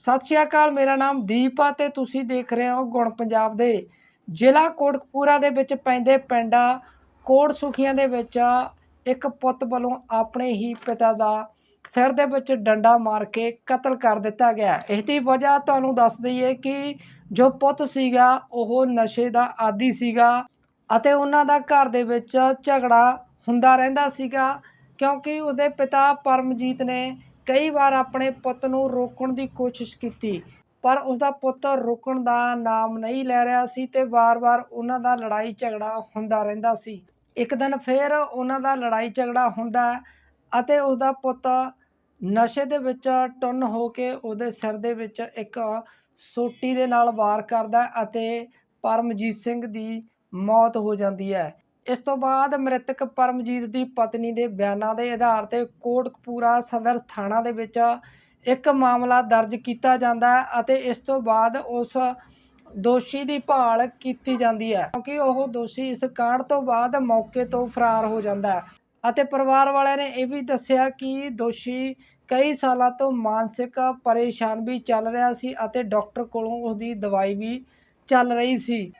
ਸਤਿ ਸ਼੍ਰੀ ਅਕਾਲ, ਮੇਰਾ ਨਾਮ ਦੀਪ ਆ ਤੇ ਤੁਸੀਂ ਦੇਖ ਰਹੇ ਹੋ ਗੁਣ ਪੰਜਾਬ ਦੇ ਜ਼ਿਲ੍ਹਾ ਕੋਟਕਪੂਰਾ ਦੇ ਵਿੱਚ ਪੈਂਦੇ ਪਿੰਡ ਕੋਟ ਸੁਖੀਆਂ ਦੇ ਵਿੱਚ ਇੱਕ ਪੁੱਤ ਵੱਲੋਂ ਆਪਣੇ ਹੀ ਪਿਤਾ ਦਾ ਸਿਰ ਦੇ ਵਿੱਚ ਡੰਡਾ ਮਾਰ ਕੇ ਕਤਲ ਕਰ ਦਿੱਤਾ ਗਿਆ। ਇਸ ਦੀ ਵਜ੍ਹਾ ਤੁਹਾਨੂੰ ਦੱਸ ਦਈਏ ਕਿ ਜੋ ਪੁੱਤ ਸੀਗਾ, ਉਹ ਨਸ਼ੇ ਦਾ ਆਦੀ ਸੀਗਾ ਅਤੇ ਉਹਨਾਂ ਦਾ ਘਰ ਦੇ ਵਿੱਚ ਝਗੜਾ ਹੁੰਦਾ ਰਹਿੰਦਾ ਸੀਗਾ ਕਿਉਂਕਿ ਉਹਦੇ ਪਿਤਾ ਪਰਮਜੀਤ ਨੇ ਕਈ ਵਾਰ ਆਪਣੇ ਪੁੱਤ ਨੂੰ ਰੋਕਣ ਦੀ ਕੋਸ਼ਿਸ਼ ਕੀਤੀ, ਪਰ ਉਸਦਾ ਪੁੱਤ ਰੁਕਣ ਦਾ ਨਾਮ ਨਹੀਂ ਲੈ ਰਿਹਾ ਸੀ ਤੇ ਵਾਰ-ਵਾਰ ਉਹਨਾਂ ਦਾ ਲੜਾਈ ਝਗੜਾ ਹੁੰਦਾ ਰਹਿੰਦਾ ਸੀ। ਇੱਕ ਦਿਨ ਫਿਰ ਉਹਨਾਂ ਦਾ ਲੜਾਈ ਝਗੜਾ ਹੁੰਦਾ ਹੈ ਅਤੇ ਉਸਦਾ ਪੁੱਤ ਨਸ਼ੇ ਦੇ ਵਿੱਚ ਟੁੰਨ ਹੋ ਕੇ ਉਹਦੇ ਸਿਰ ਦੇ ਵਿੱਚ ਇੱਕ ਸੋਟੀ ਦੇ ਨਾਲ ਵਾਰ ਕਰਦਾ ਅਤੇ ਪਰਮਜੀਤ ਸਿੰਘ ਦੀ ਮੌਤ ਹੋ ਜਾਂਦੀ ਹੈ। ਇਸ ਤੋਂ ਬਾਅਦ ਮ੍ਰਿਤਕ ਪਰਮਜੀਤ ਦੀ ਪਤਨੀ ਦੇ ਬਿਆਨਾਂ ਦੇ ਆਧਾਰ ਤੇ ਕੋਟਕਪੂਰਾ ਸਦਰ ਥਾਣਾ ਦੇ ਵਿੱਚ ਇੱਕ ਮਾਮਲਾ ਦਰਜ ਕੀਤਾ ਜਾਂਦਾ ਹੈ ਅਤੇ ਇਸ ਤੋਂ ਬਾਅਦ ਉਸ ਦੋਸ਼ੀ ਦੀ ਭਾਲ ਕੀਤੀ ਜਾਂਦੀ ਹੈ ਕਿਉਂਕਿ ਉਹ ਦੋਸ਼ੀ ਇਸ ਕਾਂਡ ਤੋਂ ਬਾਅਦ ਮੌਕੇ ਤੋਂ ਫਰਾਰ ਹੋ ਜਾਂਦਾ ਹੈ ਅਤੇ ਪਰਿਵਾਰ ਵਾਲਿਆਂ ਨੇ ਇਹ ਵੀ ਦੱਸਿਆ ਕਿ ਦੋਸ਼ੀ ਕਈ ਸਾਲਾਂ ਤੋਂ ਮਾਨਸਿਕ ਪਰੇਸ਼ਾਨ ਵੀ ਚੱਲ ਰਿਹਾ ਸੀ ਅਤੇ ਡਾਕਟਰ ਕੋਲੋਂ ਉਸ ਦੀ ਦਵਾਈ ਵੀ ਚੱਲ ਰਹੀ ਸੀ।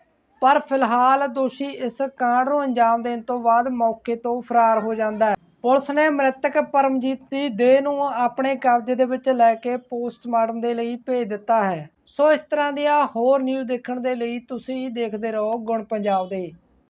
ਪਰ ਫਿਲਹਾਲ ਦੋਸ਼ੀ ਇਸ ਕਾਂਡ ਨੂੰ ਅੰਜਾਮ ਦੇਣ ਤੋਂ ਬਾਅਦ ਮੌਕੇ ਤੋਂ ਫਰਾਰ ਹੋ ਜਾਂਦਾ ਹੈ। ਪੁਲਿਸ ਨੇ ਮ੍ਰਿਤਕ ਪਰਮਜੀਤ ਦੀ ਦੇਹ ਨੂੰ ਆਪਣੇ ਕਬਜ਼ੇ ਦੇ ਵਿੱਚ ਲੈ ਕੇ ਪੋਸਟਮਾਰਟਮ ਦੇ ਲਈ ਭੇਜ ਦਿੱਤਾ ਹੈ। ਸੋ ਇਸ ਤਰ੍ਹਾਂ ਦੀਆਂ ਹੋਰ ਨਿਊਜ਼ ਦੇਖਣ ਦੇ ਲਈ ਤੁਸੀਂ ਦੇਖਦੇ ਰਹੋ ਗੁਣ ਪੰਜਾਬ ਦੇ।